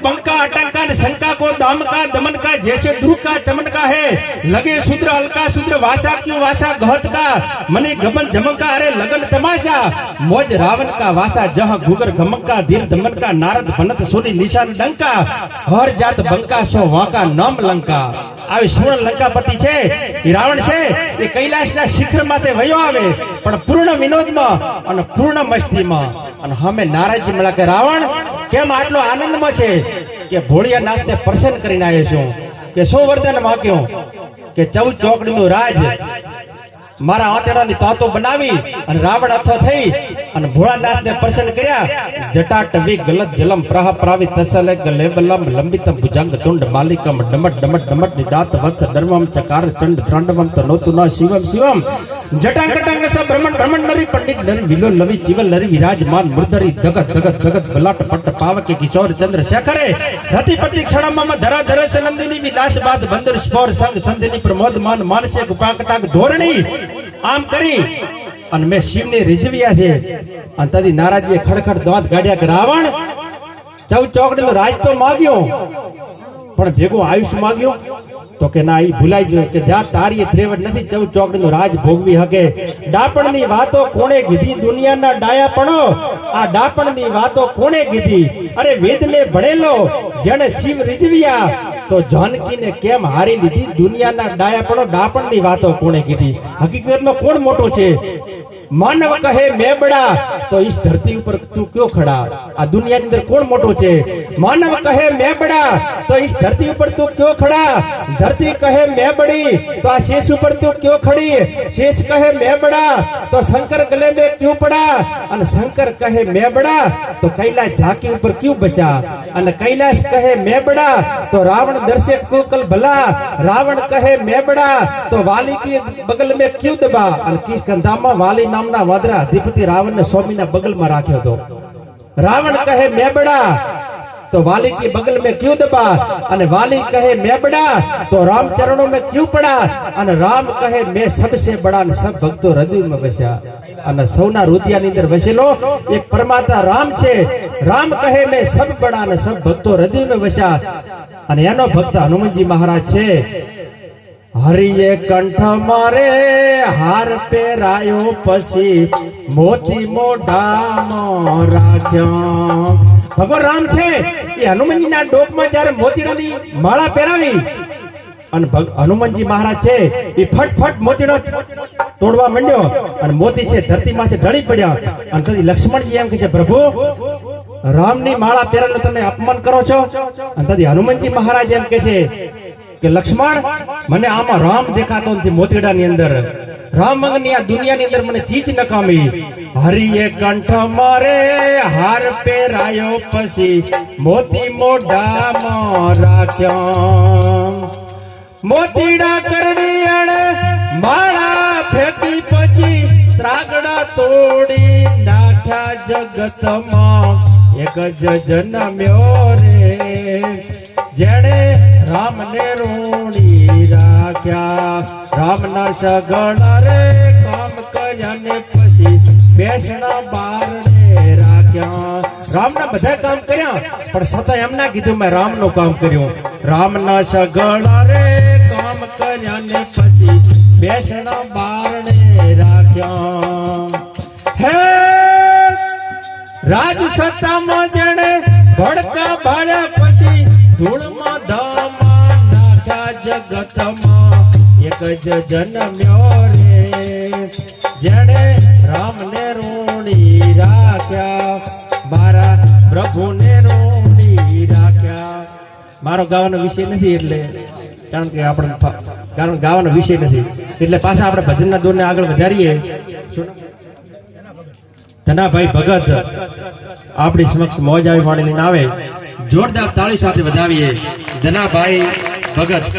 બંકા અટંકા ને શંકા કો દામકા દમન का जैसे ध्रुव का चमन का है लगे शूद्र अलका शूद्र वासा क्यों वासा गहत का मने गमन झमका अरे लगन तमाशा मौज रावण का वासा जह गुगर गमका धीर धमन का नारद भनत सोनी निशान डंका हर जात બંકા સો વાંકા નમ લંકા આવી સુવર્ણ લંકાપતિ છે એ રાવણ છે એ કૈલાસના શિખર માથે વયો આવે પણ પૂર્ણ વિનોદમાં અને પૂર્ણ મસ્તીમાં અને હમે નારાજજી મળ્યા કે રાવણ કેમ આટલો આનંદમાં છે? કે ભોળિયાનાથને પ્રસન્ન કરીને આવ્યો છું, કે શું વરદાન માગ્યું કે ચૌદ ચોકડીનું રાજ મારા આંતરડાની તાતો બનાવી અને રાવણ અથો થઈ અને ભોળાનાથને પ્રસન્ન કર્યા. જટાટવી ગલત જલમ પ્રહ પ્રાવી તસલે ગલે બલમ લંબિતમ ભુજંગ તુંડ માલિકમ ડમટ ડમટ ડમટ નિદાત વત ધર્મમ ચકાર ચંડ ત્રંડવમ તનોતુ શિવમ શિવમ. જટાંગ કટાંગ સ બ્રહ્મણ બ્રહ્મણ નરી પંડિત નરી વિલો લવી જીવલ નરી વિરાજમાન મુર્દરી ધગત ધગત ધગત બલાટ પટ પાવકે કિશોર ચંદ્ર શેખરે. રતિપતિ ક્ષણમાં ધરા ધરસ નંદિની વિલાસ બાદ બંદર સ્પોર સંગ સંધિની પ્રમોદમાન માનસે ગુપાકટાક ધોરણી આમ કરી અને મેં શિવને રીઝવ્યા છે. અને તદી નારાજીએ ખડખડ દાંત કાઢ્યા કે રાવણ ચૌ ચોકડીનો રાજ તો માગ્યો, પણ ભેગો આયુષ માગ્યો. તો કે ના, ઈ ભૂલાઈ ગયો કે જ્યાં તારી ત્રેવડ નથી ચૌ ચોકડીનો રાજ ભોગવી હકે. ડાપણની વાતો કોણે કીધી? દુનિયાના ડાયાપણો આ ડાપણની વાતો કોણે કીધી? અરે વેદને ભણેલો, જેણે શિવ રીઝવ્યા, તો જાનકીને કેમ હારી લીધી? દુનિયાના ડાયાપણો ડાપણની વાતો કોણે કીધી? હકીકતમાં કોણ મોટો છે? માનવ કહે મેબડા, તો ઈસ ધરતી ઉપર તું કયો ખડા? આ દુનિયાની અંદર કોણ મોટો છે? માનવ કહે મેબડા, તો ઈસ ધરતી ઉપર તું કયો ખડા? ધરતી કહે મેબડી, તો આ શેષ ઉપર તું કયો ખડી? શેષ કહે મેબડા, તો શંકર ગલે મે ક્યું પડા? અને શંકર કહે મેબડા, તો કૈલા ઝાકી ઉપર ક્યું બસ્યા? અને કૈલાશ કહે મેબડા, તો રાવણ દર્શે કોકલ ભલા. રાવણ કહે મેબડા, તો વાલી કે બગલ મે ક્યુ દબા અને કિસ્કંધામાં વાલી નામના વાદરા અધિપતિ રાવણને સ્વામીના બગલમાં રાખ્યો હતો. રાવણ કહે મેબડા, તો વાલી કી બગલ મેં ક્યું દબા અને વાલી કહે મેં બડા તો રામ ચરણો મેં ક્યું પડા અને રામ કહે મેં સબસે બડા ને સબ ભક્તો હૃદયમાં બસ્યા. અને સૌના હૃદયની અંદર વસેલો. એક પરમાત્મા રામ છે. રામ કહે, મેં સબ બડા અને સબ ભક્તો હૃદયમાં વસ્યા. અને એનો ભક્ત હનુમાનજી મહારાજ છે. હરિએ કંઠ મારે, હાર પહેરાયો પછી મોતી મોઢામાં રાખ્યો. ભગવાન રામ છે. એ હનુમાનજીના ડોકમાં જ્યારે મોતીડાની માળા પહેરાવી અને હનુમાનજી મહારાજ છે, એ ફટફટ મોતીડો તોડવા માંડ્યો અને મોતી છે ધરતીમાંથી ઢળી પડ્યા. અને પછી લક્ષ્મણજી એમ કહે છે, પ્રભુ, રામની માળા પહેરાનું તમે અપમાન કરો છો? અને પછી હનુમાનજી મહારાજ એમ કહે છે કે, લક્ષ્મણ, મને આમાં રામ દેખાતો નથી મોતીડાની અંદર. રામની આ દુનિયાની અંદર મને ચીજ નકામી. હરિએ કંઠ મારે, હાર પહેરાયો પછી મોતી મોઢામાં રાખ્યો. મોતીડા કરડી અણે માળા તોડી નાખ્યા જગતમાં એક જ જન્મ્યો રે. જેણે રામને રોણી રાખ્યા. રામના સગણ રે કામ કર્યા ને પછી બેસણા બારણે રાખ્યા. રામના બધા કામ કર્યા, પણ છતાં એમ કીધું મેં રામનું કામ કર્યું. રામના સગણ રે કામ કર્યા ને પછી બેસણા ધૂળમાં ધામા નાખ્યા જગતમાં એક જ જન્મ્યો રે. જેણે રાખ્યા, મારા ગાવાનો વિષય નથી એટલે, કારણ કે આપણે કારણ ગાવાનો વિષય નથી. એટલે પાછા આપણે ભજનના દોરને આગળ વધારીએ. ધનાભાઈ ભગત આપણી સમક્ષ મોજ આવી માણી લઈને આવે. જોરદાર તાળી સાથે વધાવીએ. ધનાભાઈ ભગત.